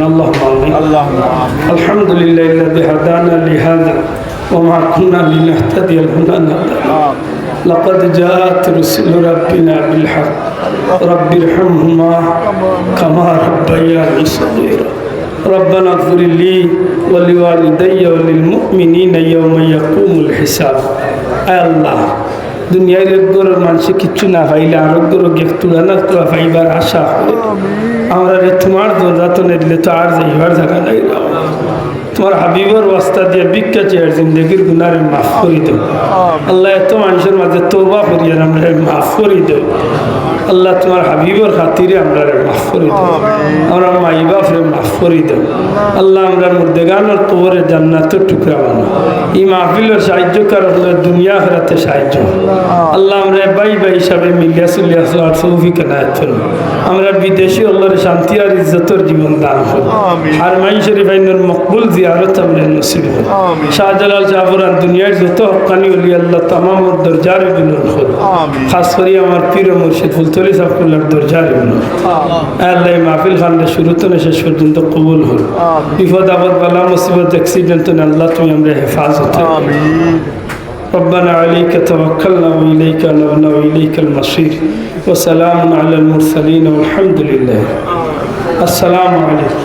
اللهم آمين. اللهم آمين الحمد لله الذي هدانا لهذا وما كنا لنهتدي لولا أن لقد جاءت رسل ربنا بالحق. رب ارحمهما كما ربيان صغيرا. ربنا اغفر لي ولوالدي وللمؤمنين يوم يقوم الحساب. الله دنيا রোগ من شكتنا فإلى رجل আরোগ্য রোগ একটু না পাইবার আশা তোমার দোজাতনে দিলে তো আর যাইবার জায়গা নাই। তোমার হাবিবর ওয়াস্তা দিয়ে ভিক্ষা চেয়ার জিন্দগির গুনারে মাফ করি দেও। আল্লাহ এত মানুষের মাঝে তৌবা করিয়া আমরা মাফ করি দেও। আল্লাহ তোমার হাবিবর খাতিরে আমরা মাফ করি দেও। আমরা মাই বাপরে মাফ করি দেও। আল্লাহ আমরা মুর্দেগানোর কবরে জান্নাতের টুকরা বানো এই মাহফিলের সাহায্য কারণ দুনিয়া ফেরাতে সাহায্য আল্লাহ আমরা বাই বাই হিসাবে মিলিয়া চলিয়া চলার সৌফি কেনায়ত আমরা বিদেশি আল্লাহর শান্তি আর ইজ্জতর জীবন দান করুন। আমিন। হারমাই শরীফ মকবুল জিয়ারত আমরা নসিব করুন আমিন। শাহজালাল জাফরান দুনিয়ার যত হকানি অলি আল্লাহ তামাম দরজারে বিলন করুন আমিন। খাস করে আমার পীর মুর্শিদ ফুলতলি সাফুল্লার দরজারে বিলন আল্লাহ এই মাহফিল খানলে শুরু তো শেষ পর্যন্ত কবুল হল আমিন। বিপদ আপদ বালা মুসিবত অ্যাক্সিডেন্ট আল্লাহ তুমি আমরা হেফাজত آمين ربنا عليك توكلنا وإليك نبنا وإليك المصير وسلام على المرسلين والحمد لله السلام عليكم